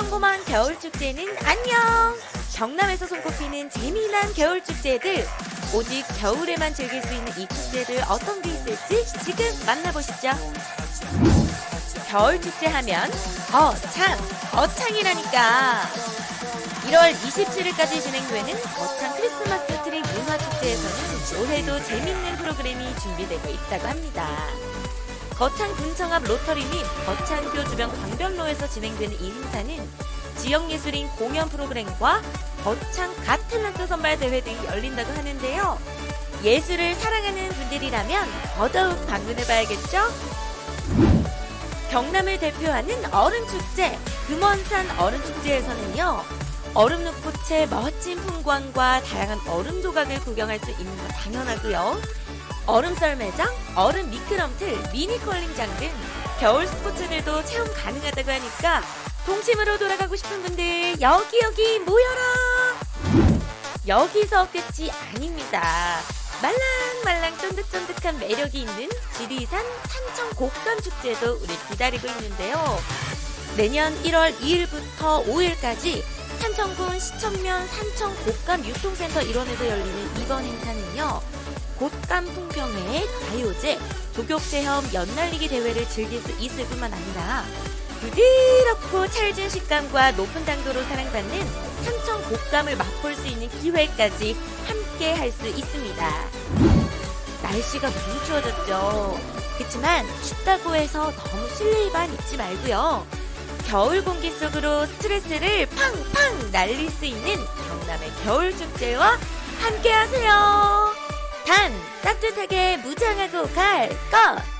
평범한 겨울 축제는 안녕. 경남에서 손꼽히는 재미난 겨울 축제들. 오직 겨울에만 즐길 수 있는 이 축제들 어떤 게 있을지 지금 만나보시죠. 겨울 축제 하면 거창, 거창이라니까. 1월 27일까지 진행되는 거창 크리스마스 트리 문화 축제에서는 올해도 재밌는 프로그램이 준비되고 있다고 합니다. 거창 군청 앞 로터리 및 거창교 주변 강변로에서 진행되는 이 행사는 지역 예술인 공연 프로그램과 거창 갓탤런트 선발 대회 등이 열린다고 하는데요. 예술을 사랑하는 분들이라면 더더욱 방문해봐야겠죠? 경남을 대표하는 얼음축제, 금원산 얼음축제에서는요, 얼음 눈꽃의 멋진 풍광과 다양한 얼음 조각을 구경할 수 있는 건 당연하고요. 얼음 썰매장, 얼음 미끄럼틀, 미니 컬링장 등 겨울 스포츠들도 체험 가능하다고 하니까 동심으로 돌아가고 싶은 분들 여기 여기 모여라! 여기서 끝이 아닙니다. 말랑말랑 쫀득쫀득한 매력이 있는 지리산 산청 곡감 축제도 우리 기다리고 있는데요. 내년 1월 2일부터 5일까지 산청군 시청면 산청 곡감 유통센터 일원에서 열리는 이번 행사는요. 곡감 풍경회, 가요제, 조격체험 연날리기 대회를 즐길 수 있을 뿐만 아니라 부드럽고 찰진 식감과 높은 당도로 사랑받는 삼청 곡감을 맛볼 수 있는 기회까지 함께 할 수 있습니다. 날씨가 너무 추워졌죠. 그치만 춥다고 해서 너무 입안 입지 말고요. 겨울 공기 속으로 스트레스를 팡팡 날릴 수 있는 경남의 겨울 축제와 함께 하세요. 단 따뜻하게 무장하고 갈 것.